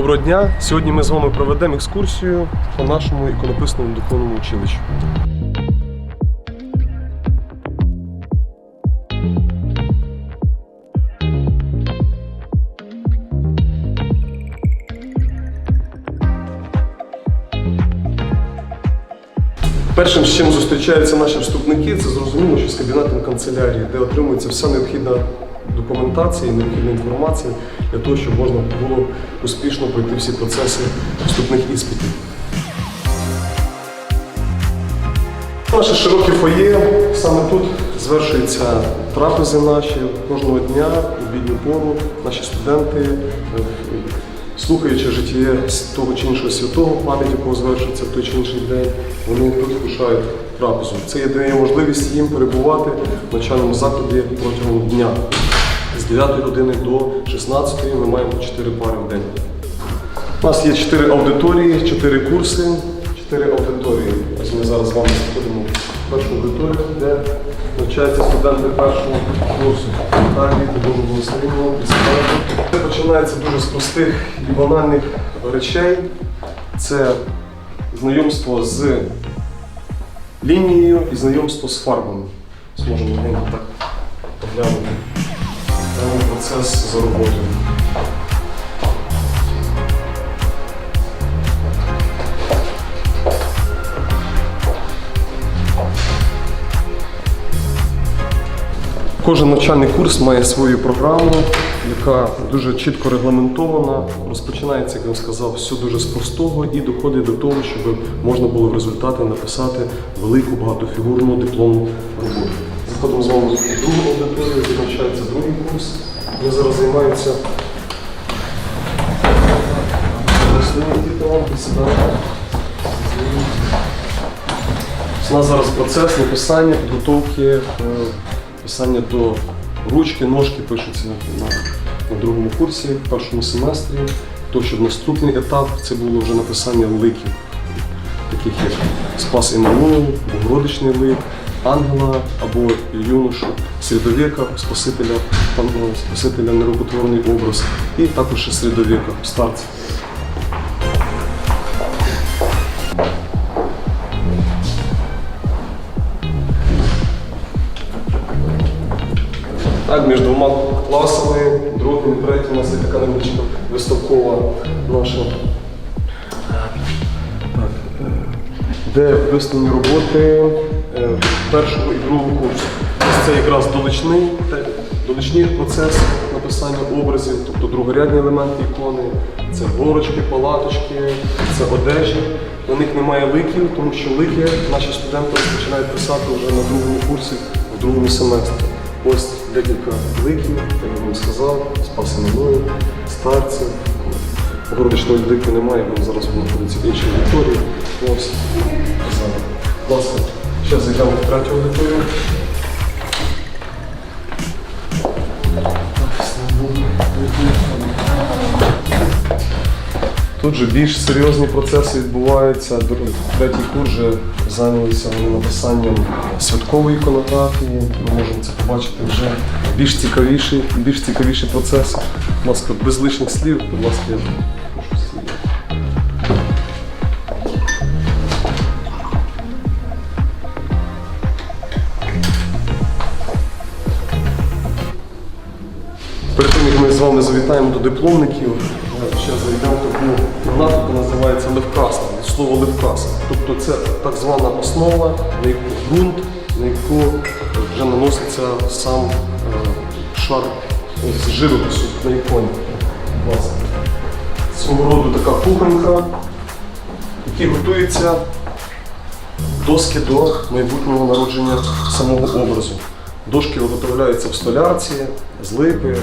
Доброго дня! Сьогодні ми з вами проведемо екскурсію по нашому іконописному духовному училищу. Першим, з чим зустрічаються наші вступники, це зрозуміло, що з кабінетом канцелярії, де отримується вся необхідна документація і необхідна інформація для того, щоб можна було успішно пройти всі процеси вступних іспитів. Наше широке фоє, саме тут звершуються трапези наші кожного дня, у бідню пору. Наші студенти, слухаючи життя того чи іншого святого, пам'ять якого звершується в той чи інший день, вони тут вкушають трапезу. Це є дає можливість їм перебувати в навчальному закладі протягом дня. З 9 години до 16 ми маємо 4 пари в день. У нас є 4 аудиторії, 4 курси, 4 аудиторії. Ось ми зараз з вами заходимо в першу аудиторію, де навчаються студенти першого курсу. Так, діти дуже благословіння, присідайте. Це починається дуже з простих і банальних речей. Це знайомство з лінією і знайомство з фарбами. Зможемо так поглянути. Прямо процес за роботою. Кожен навчальний курс має свою програму, яка дуже чітко регламентована. Розпочинається, як я вам сказав, все дуже з простого і доходить до того, щоб можна було в результаті написати велику багатофігурну дипломну роботу. Заходимо з вами в другу аудиторію, де навчається другий курс. Ми зараз займаємося. У нас зараз процес написання, підготовки, е, писання до ручки, ножки пишуться на, на другому курсі, в першому семестрі. То, щоб наступний етап це було вже написання ликів, таких як Спас Іммануїл, Богородичний лик, ангела або юношу, середовіка, Спасителя, Спасителя нерукотворний образ, і також середовіка, старця. Так, між двома класами, другим і третім у нас є така невеличка виставкова наша. Так, е, де виставлені роботи першого і другого курсу. Це якраз доличний, доличний процес написання образів, тобто другорядні елементи ікони, це горочки, палаточки, це одежі. На них немає ликів, тому що лики наші студенти починають писати вже на другому курсі, в другому семестрі. Ось декілька ликів, як я вам сказав, спас Іммануїл, старців. Городичної лики немає, він зараз знаходиться в іншій аудиторії. Ось зараз. Власне, ще зайдемо в третю аудиторію. Тут же більш серйозні процеси відбуваються. Третій курс вже зайнялися написанням святкової іконографії. Ми можемо це побачити вже більш цікавіші, більш цікавіші процеси. Будь ласка, без лишніх слів, будь ласка, Перед тим, як ми з вами завітаємо до дипломників, ще зайдемо в таку кімнату, яка називається левкаса, від слова левкаса. Тобто це так звана основа, на яку ґрунт, на яку вже наноситься сам е, шар з живопису на іконі. Свого роду така кухонька, в якій готуються доски до майбутнього народження самого образу. Дошки виготовляються в столярці, з липи,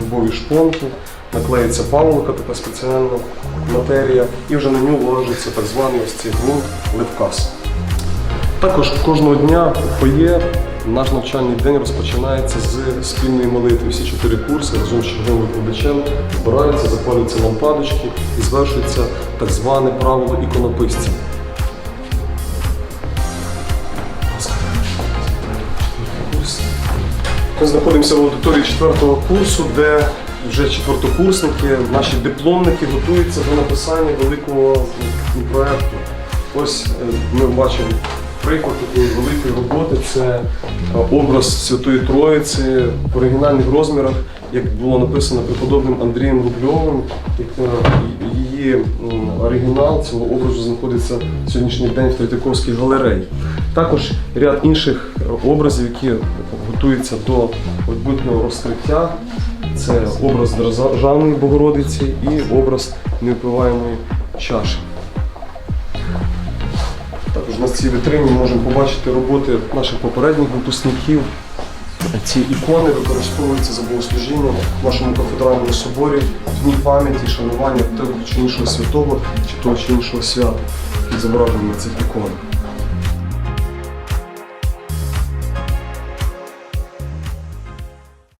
дубові шпонки, наклеїться павлока, така спеціальна матерія, і вже на нього ложиться так званий ось цей ґрунт липкас. Також кожного дня у фоє наш навчальний день розпочинається з спільної молитви. Всі чотири курси разом з черговим викладачем збираються, запалюються лампадочки і звершується так зване правило іконописця. Ми знаходимося в аудиторії четвертого курсу, де вже четвертокурсники, наші дипломники готуються до написання великого м, проекту. Ось е, ми бачимо приклад такої великої роботи. Це е, образ Святої Троїці в оригінальних розмірах, як було написано преподобним Андрієм Рубльовим. Е, Її оригінал цього образу знаходиться сьогоднішній день в Третьяковській галереї. Також ряд інших образів, які готуються до майбутнього розкриття. Це образ Державної Богородиці і образ невпиваємої чаші. Також на цій вітрині можемо побачити роботи наших попередніх випускників. Ці ікони використовуються за богослужінням в нашому кафедральному соборі в дні пам'яті, шанування того чи іншого святого чи того чи іншого свята, які зображені на цих іконах.